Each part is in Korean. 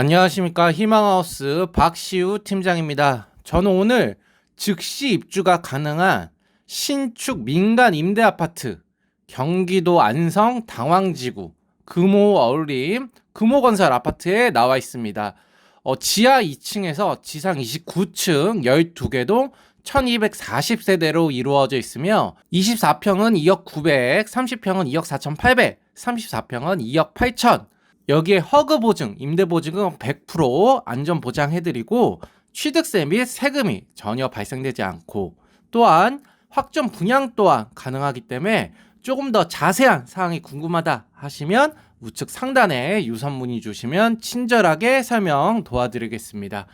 안녕하십니까 희망하우스 박시우 팀장입니다. 저는 오늘 즉시 입주가 가능한 신축 민간 임대 아파트 경기도 안성 당황지구 금호 어울림 금호건설 아파트에 나와 있습니다. 어, 지하 2층에서 지상 29층 12개 동 1240세대로 이루어져 있으며 24평은 2억 900, 30평은 2억 4800, 34평은 2억 8000 여기에 허그 보증, 임대 보증은 100% 안전 보장해드리고 취득세 및 세금이 전혀 발생되지 않고 또한 확정 분양 또한 가능하기 때문에 조금 더 자세한 사항이 궁금하다 하시면 우측 상단에 유선 문의 주시면 친절하게 설명 도와드리겠습니다.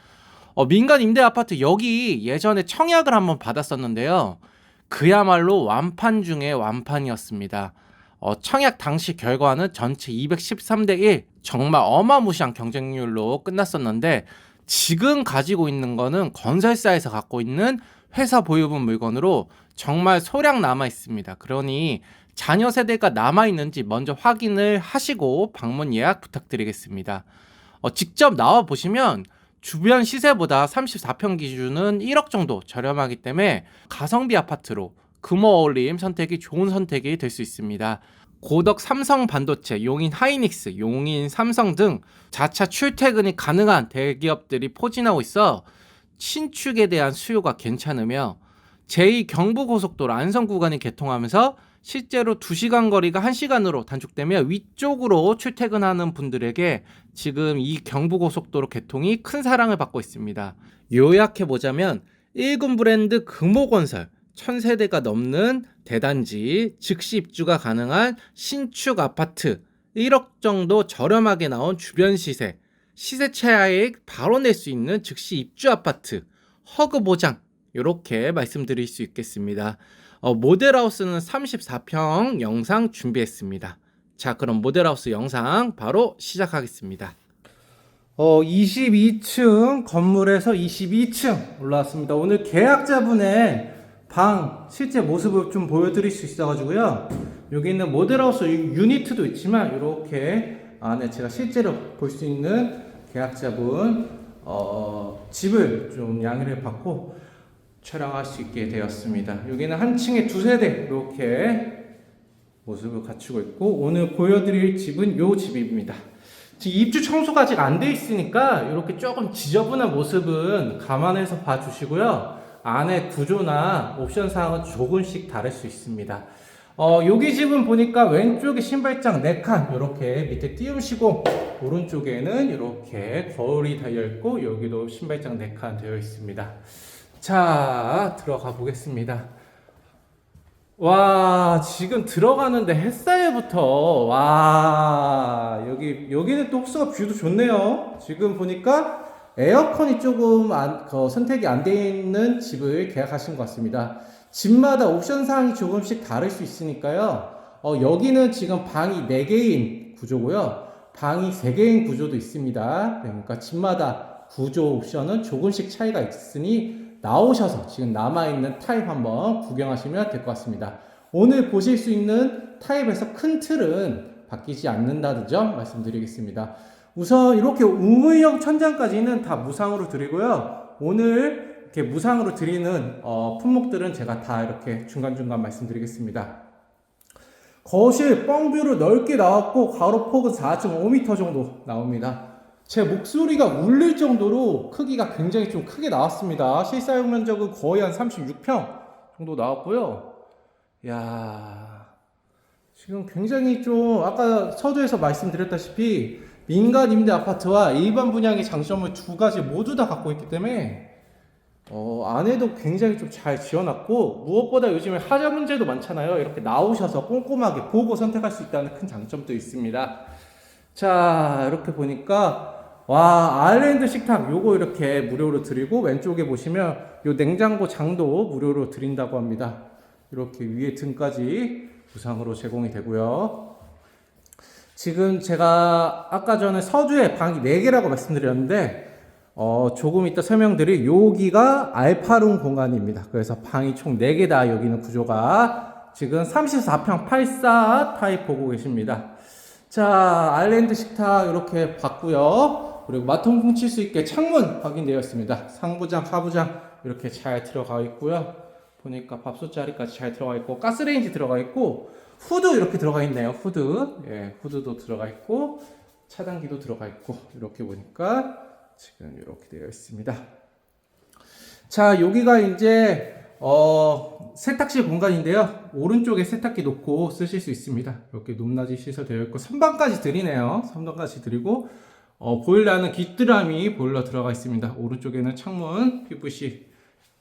어, 민간 임대 아파트 여기 예전에 청약을 한번 받았었는데요. 그야말로 완판 중에 완판이었습니다. 어, 청약 당시 결과는 전체 213대 1 정말 어마무시한 경쟁률로 끝났었는데 지금 가지고 있는 거는 건설사에서 갖고 있는 회사 보유분 물건으로 정말 소량 남아 있습니다. 그러니 자녀 세대가 남아 있는지 먼저 확인을 하시고 방문 예약 부탁드리겠습니다. 어, 직접 나와 보시면 주변 시세보다 34평 기준은 1억 정도 저렴하기 때문에 가성비 아파트로 금호 어울림 선택이 좋은 선택이 될 수 있습니다. 고덕 삼성 반도체, 용인 하이닉스, 용인 삼성 등 자차 출퇴근이 가능한 대기업들이 포진하고 있어 신축에 대한 수요가 괜찮으며 제2 경부고속도로 안성 구간이 개통하면서 실제로 2시간 거리가 1시간으로 단축되며 위쪽으로 출퇴근하는 분들에게 지금 이 경부고속도로 개통이 큰 사랑을 받고 있습니다. 요약해 보자면 1군 브랜드 금호건설 1000세대가 넘는 대단지 즉시 입주가 가능한 신축 아파트 1억 정도 저렴하게 나온 주변 시세 시세 차익 바로 낼 수 있는 즉시 입주 아파트 허그 보장 이렇게 말씀드릴 수 있겠습니다. 어, 모델하우스는 34평 영상 준비했습니다. 자, 그럼 모델하우스 영상 바로 시작하겠습니다. 어, 22층 건물에서 22층 올라왔습니다. 오늘 계약자분의 방 실제 모습을 좀 보여드릴 수 있어가지고요. 여기 있는 모델하우스 유- 유니트도 있지만 이렇게 안에 제가 실제로 볼 수 있는 계약자분 어, 집을 좀 양해를 받고 촬영할 수 있게 되었습니다. 여기는 한 층에 두 세대 이렇게 모습을 갖추고 있고 오늘 보여드릴 집은 요 집입니다. 지금 입주 청소가 아직 안 돼 있으니까 이렇게 조금 지저분한 모습은 감안해서 봐주시고요. 안에 구조나 옵션 사항은 조금씩 다를 수 있습니다. 어, 여기 집은 보니까 왼쪽에 신발장 4칸 이렇게 밑에 띄우시고 오른쪽에는 이렇게 거울이 달려 있고 여기도 신발장 4칸 되어 있습니다. 자, 들어가 보겠습니다. 와, 지금 들어가는데 햇살부터, 와, 여기, 여기는 또 흡수가 뷰도 좋네요. 지금 보니까 에어컨이 조금 안, 그 선택이 안 돼 있는 집을 계약하신 것 같습니다. 집마다 옵션 사항이 조금씩 다를 수 있으니까요. 어, 여기는 지금 방이 4개인 구조고요. 방이 3개인 구조도 있습니다. 그러니까 집마다 구조 옵션은 조금씩 차이가 있으니 나오셔서 지금 남아있는 타입 한번 구경하시면 될 것 같습니다. 오늘 보실 수 있는 타입에서 큰 틀은 바뀌지 않는다는 점 말씀드리겠습니다. 우선 이렇게 우물형 천장까지는 다 무상으로 드리고요. 오늘 이렇게 무상으로 드리는 어, 품목들은 제가 다 이렇게 중간중간 말씀드리겠습니다. 거실 뻥뷰로 넓게 나왔고 가로 폭은 4.5m 정도 나옵니다. 제 목소리가 울릴 정도로 크기가 굉장히 좀 크게 나왔습니다. 실사용 면적은 거의 한 36평 정도 나왔고요. 야 지금 굉장히 좀 아까 서두에서 말씀드렸다시피 민간 임대 아파트와 일반 분양의 장점을 두 가지 모두 다 갖고 있기 때문에 어, 안에도 굉장히 좀 잘 지어놨고 무엇보다 요즘에 하자 문제도 많잖아요. 이렇게 나오셔서 꼼꼼하게 보고 선택할 수 있다는 큰 장점도 있습니다. 자 이렇게 보니까 와 아일랜드 식탁 요거 이렇게 무료로 드리고 왼쪽에 보시면 요 냉장고 장도 무료로 드린다고 합니다. 이렇게 위에 등까지 무상으로 제공이 되고요. 지금 제가 아까 전에 서주에 방이 4개라고 말씀드렸는데 어, 조금 이따 설명드릴 여기가 알파룸 공간입니다. 그래서 방이 총 4개다 여기는 구조가 지금 34평 84 타입 보고 계십니다. 자, 아일랜드 식탁 이렇게 봤고요. 그리고 마통풍 칠수 있게 창문 확인되어 있습니다. 상부장, 하부장 이렇게 잘 들어가 있고요. 보니까 밥솥 자리까지 잘 들어가 있고 가스레인지 들어가 있고 후드 이렇게 들어가 있네요. 후드, 예, 후드도 들어가 있고 차단기도 들어가 있고 이렇게 보니까 지금 이렇게 되어 있습니다. 자, 여기가 이제 어, 세탁실 공간인데요. 오른쪽에 세탁기 놓고 쓰실 수 있습니다. 이렇게 높낮이 시설 되어 있고 선반까지 드리네요. 선반까지 드리고 어, 보일러는 귀뚜라미 보일러 들어가 있습니다. 오른쪽에는 창문 PVC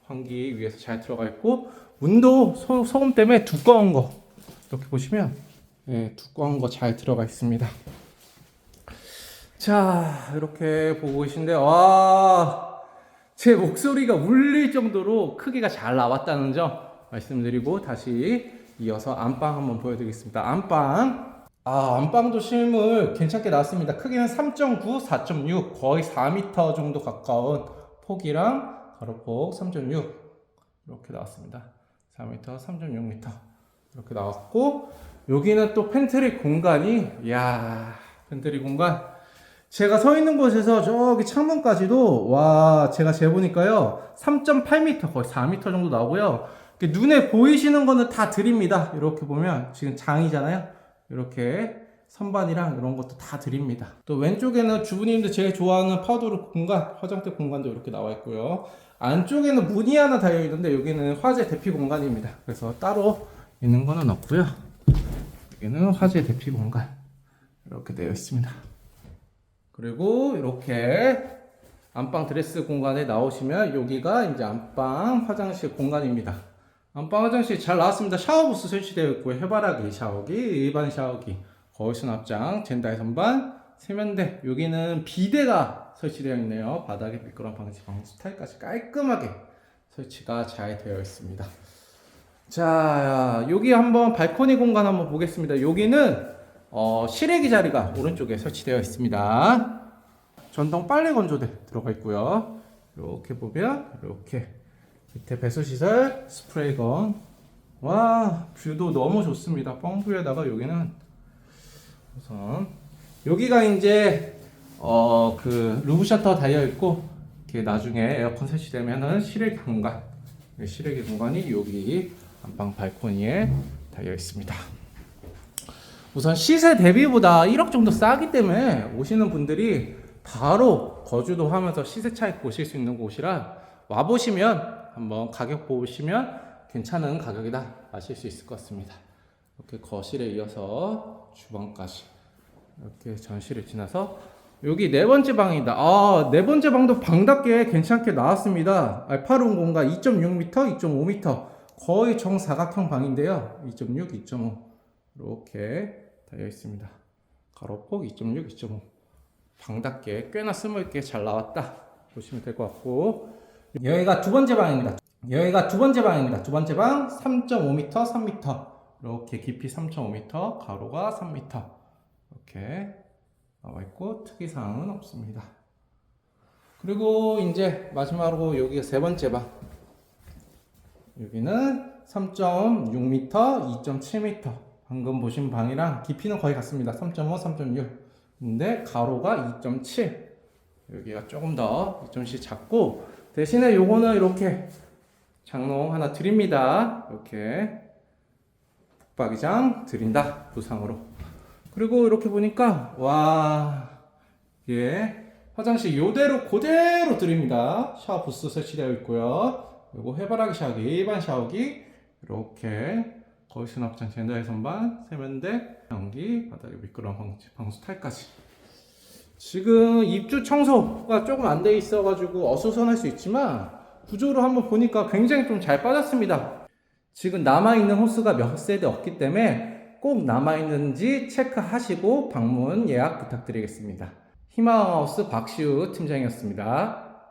환기 위에서 잘 들어가 있고 문도 소, 소음 때문에 두꺼운 거 이렇게 보시면 예, 두꺼운 거 잘 들어가 있습니다. 자 이렇게 보고 계신데 와. 제 목소리가 울릴 정도로 크기가 잘 나왔다는 점 말씀드리고 다시 이어서 안방 한번 보여드리겠습니다. 안방. 아, 안방도 실물 괜찮게 나왔습니다. 크기는 3.9, 4.6, 거의 4m 정도 가까운 폭이랑 가로폭 3.6 이렇게 나왔습니다. 4m, 3.6m 이렇게 나왔고 여기는 또 팬트리 공간이 이야 팬트리 공간. 제가 서 있는 곳에서 저기 창문까지도 와 제가 재보니까요 3.8m 거의 4m 정도 나오고요. 눈에 보이시는 거는 다 드립니다. 이렇게 보면 지금 장이잖아요. 이렇게 선반이랑 이런 것도 다 드립니다. 또 왼쪽에는 주부님들 제일 좋아하는 파우더룸 공간 화장대 공간도 이렇게 나와 있고요. 안쪽에는 문이 하나 달려 있는데 여기는 화재 대피 공간입니다. 그래서 따로 있는 거는 없고요 여기는 화재 대피 공간 이렇게 되어 있습니다 그리고 이렇게 안방 드레스 공간에 나오시면 여기가 이제 안방 화장실 공간입니다. 안방 화장실 잘 나왔습니다. 샤워부스 설치되어 있고 해바라기 샤워기, 일반 샤워기, 거울 수납장, 젠다이 선반, 세면대. 여기는 비대가 설치되어 있네요. 바닥에 미끄럼 방지 방수 타일까지 깔끔하게 설치가 잘 되어 있습니다. 자, 여기 한번 발코니 공간 한번 보겠습니다. 여기는 어, 실외기 자리가 오른쪽에 설치되어 있습니다. 전동 빨래 건조대 들어가 있고요. 이렇게 보면 이렇게 밑에 배수 시설 스프레이건 와 뷰도 너무 좋습니다. 뻥뷰에다가 여기는 우선 여기가 이제 어 그 루브 셔터 달려 있고 이렇게 나중에 에어컨 설치되면은 실외기 공간 실외기 공간이 여기 안방 발코니에 달려 있습니다. 우선 시세 대비보다 1억 정도 싸기 때문에 오시는 분들이 바로 거주도 하면서 시세 차익 보실 수 있는 곳이라 와 보시면 한번 가격 보시면 괜찮은 가격이다 아실 수 있을 것 같습니다. 이렇게 거실에 이어서 주방까지 이렇게 전실을 지나서 여기 네 번째 방이다. 아, 네 번째 방도 방답게 괜찮게 나왔습니다. 알파룸 공간 2.6m, 2.5m 거의 정사각형 방인데요. 2.6, 2.5 이렇게 달려 있습니다. 가로폭 2.6, 2.5. 방답게 꽤나 쓸모있게 잘 나왔다 보시면 될 것 같고 여기가 두 번째 방입니다. 여기가 두 번째 방입니다. 두 번째 방 3.5m, 3m 이렇게 깊이 3.5m, 가로가 3m 이렇게 나와 있고 특이사항은 없습니다. 그리고 이제 마지막으로 여기가 세 번째 방 여기는 3.6m, 2.7m 방금 보신 방이랑 깊이는 거의 같습니다. 3.5, 3.6. 근데 가로가 2.7. 여기가 조금 더 2.7 작고 대신에 요거는 이렇게 장롱 하나 드립니다. 이렇게 북박이장 드린다. 부상으로. 그리고 이렇게 보니까 와 예. 화장실 요대로 그대로 드립니다. 샤워 부스 설치되어 있고요. 그리고 해바라기 샤워기, 일반 샤워기 이렇게 거의 수납장 젠더의 선반, 세면대, 변기, 바닥에 미끄러운 방지, 방수 탈까지. 지금 입주 청소가 조금 안 돼 있어가지고 어수선할 수 있지만 구조로 한번 보니까 굉장히 좀 잘 빠졌습니다. 지금 남아있는 호스가 몇 세대 없기 때문에 꼭 남아있는지 체크하시고 방문 예약 부탁드리겠습니다. 희망하우스 박시우 팀장이었습니다.